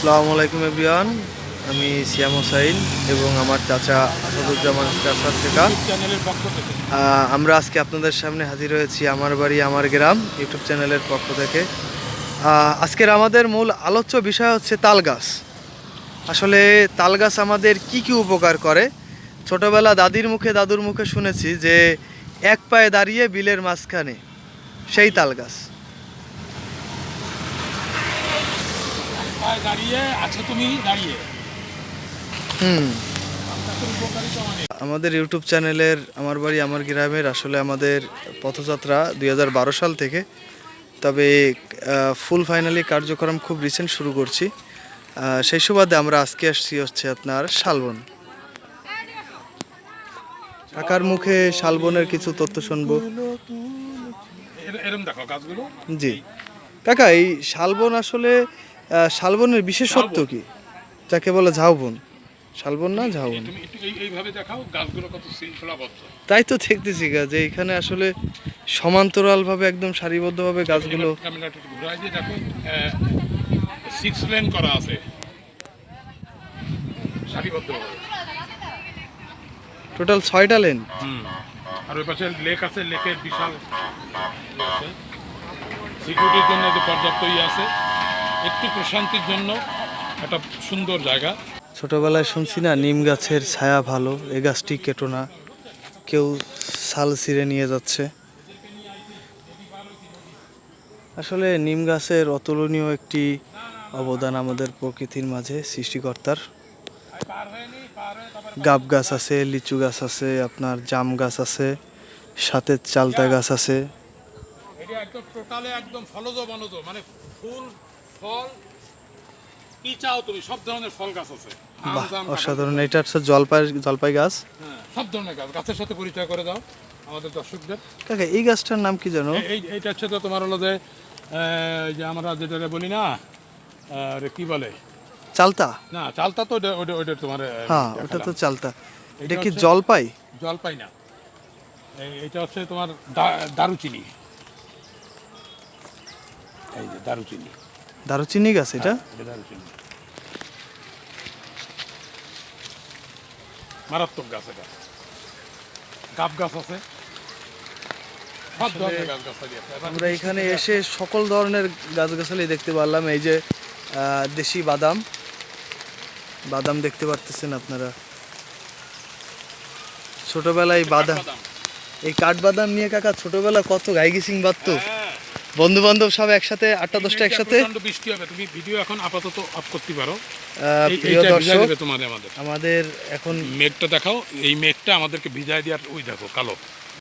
আসসালামু আলাইকুম এভরিওয়ান। আমি সিয়াম হোসাইন এবং আমার চাচা আসাদুজ্জামান চাচার থেকে আমরা আজকে আপনাদের সামনে হাজির হয়েছি আমার বাড়ি, আমার গ্রাম, ইউটিউব চ্যানেলের পক্ষ থেকে। আজকের আমাদের মূল আলোচ্য বিষয় হচ্ছে তাল গাছ আসলে তাল গাছ আমাদের কি কি উপকার করে? ছোটবেলা দাদির মুখে, দাদুর মুখে শুনেছি যে এক পায়ে দাঁড়িয়ে বিলের মাঝখানে সেই তাল গাছ দাঁড়িয়ে আছো তুমি দাঁড়িয়ে। হুম। আমাদের ইউটিউব চ্যানেলের আমার বাড়ি আমার গ্রামের আসলে আমাদের পথযাত্রা দুই সাল থেকে। তবে ফুল ফাইনালি কার্যক্রম খুব রিসেন্ট শুরু করছি। সেই সুবাদে আমরা আজকে আসছি হচ্ছে আপনার শালবন। কাকার মুখে শালবনের কিছু তথ্য শুনব। দেখো জি। কাকা এই শালবন আসলে শালবনের বিশেষত্ব কি? যাকে বলে ঝাউবন। শালবন না ঝাউবন? তুমি একটু এই- এইভাবে দেখাও গাছগুলো কত শৃঙ্খলাবদ্ধ। তাই তো দেখতেছি গা যে এখানে আসলে সমান্তরালভাবে একদম সারিবদ্ধভাবে গাছগুলো দেখো সিক্স লেন করা আছে। সারিবদ্ধভাবে। টোটাল ছয়টা লেন আর ওই পাশে লেক আছে লেকের বিশাল সিকিউরিটির জন্য যে পর্যাপ্ত ইয়ে আছে। একটু প্রশান্তির জন্য একটা সুন্দর জায়গা। ছোটবেলায় শুনছি না নিম গাছের ছায়া ভালো এ গাছটি কেটো না কেউ ছাল ছিঁড়ে নিয়ে যাচ্ছে। আসলে নিম গাছের অতুলনীয় একটি অবদান আমাদের প্রকৃতির মাঝে সৃষ্টিকর্তার। গাব গাছ আছে লিচু গাছ আছে আপনার জাম গাছ আছে সাথে চালতা গাছ আছে। এটা একদম টোটালে একদম ফলজ বনজ মানে ফুল ফল? কি চাও তুমি? সব ধরনের ফল গাছ আছে। আম, বাহ জাম, অসাধারণ। এটা হচ্ছে জলপাই জলপাই গাছ। হ্যাঁ, সব ধরনের গাছ। গাছের সাথে পরিচয় করে দাও আমাদের দর্শকদের। কাকা এই গাছটার নাম কি জানো? এই- এই এইটা হচ্ছে তো তোমার হলো যে যে আমরা যেটা বলি না কি বলে? চালতা। না চালতা তো ওটা- ওটা ওটা তোমার হ্যাঁ ওটা তো চালতা। এটা এটা কি হচ্ছে- জলপাই? না। এইটা হচ্ছে তোমার দারুচিনি। এই যে দারুচিনি। দারুচিনি গাছ এটা? এটা মারাত্মক গাছ এটা। গাব গাছ আছে। আমরা এখানে এসে সকল ধরনের গাছগাছালি দেখতে পারলাম। এই যে আহ, দেশি বাদাম। বাদাম দেখতে পারতেছেন আপনারা। ছোটবেলায় বাদাম। এই কাঠবাদাম নিয়ে কাকা ছোটবেলা কত গাইগিসিং বাদতো হ্যাঁ, বন্ধু বান্ধব সব একসাথে আটটা দশটা একসাথে। বৃষ্টি হবে তুমি ভিডিও এখন আপাতত অফ করতে পারো। প্রিয় দর্শক তোমাদের আমাদের। আমাদের এখন মেঘটা দেখাও এই মেঘটা আমাদেরকে ভিজায় দেওয়ার ওই দেখো কালো।